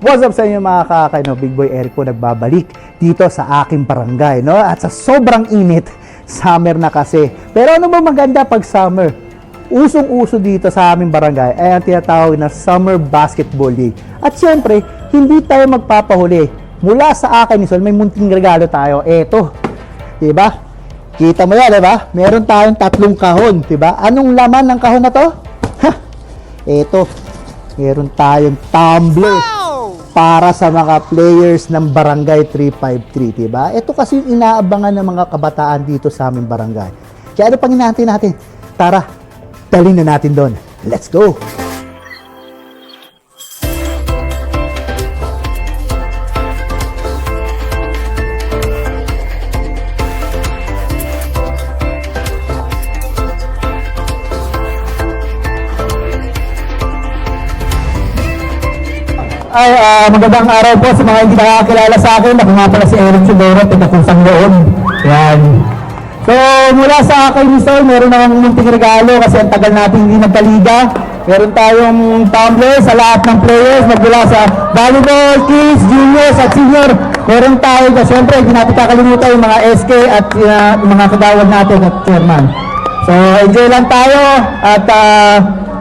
What's up sa inyo mga kakay, no? Big Boy Eric po nagbabalik dito sa aking barangay, no? At sa sobrang init, summer na kasi. Pero ano ba maganda pag summer? Usong-uso dito sa aming barangay ay ang tinatawag na Summer Basketball League. At syempre, hindi tayo magpapahuli. Mula sa akin ni Sol, may munting regalo tayo. Eto, diba? Kita mo yan, diba? Meron tayong tatlong kahon, diba? Anong laman ng kahon na to? Ha! Eto, meron tayong tumbler para sa mga players ng Barangay 353, diba? Ito kasi yung inaabangan ng mga kabataan dito sa aming barangay. Kaya ano pang hinahantay natin? Tara, dalhin na natin doon. Let's go! Ay, ah, magandang araw po sa mga hindi nakakilala sa akin. Ako nga pala si Eric Chidoro, taga-kusang loob. Yan. So, mula sa akin Sol, meron akong munting regalo kasi ang tagal natin hindi nagkaliga. Meron tayong tumbler sa lahat ng players magmula sa volleyball, kids, juniors at senior. Meron tayo, siyempre, hindi natin kakalimutan yung mga SK at uh, mga kagawad natin at chairman. So, enjoy lang tayo at uh,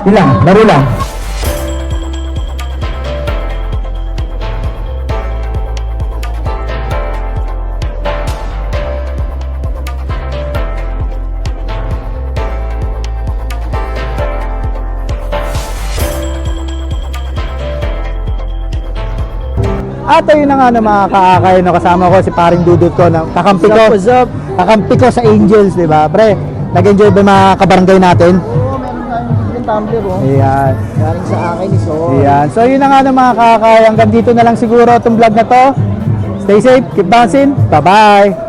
yun lang, laro lang. At ayun na nga na mga kaakay, no, kasama ko si paring dudut ko, na, kakampi ko, What's up? kakampi ko sa Angels, di ba? Pre, nag-enjoy ba yung mga kabarangay natin? Tumbler oh. Ayan. Galing sa akin ni Sol. Ayan. So yun na nga na mga kaakay, hanggang dito na lang siguro itong vlog na to. Stay safe, keep bouncing, bye-bye!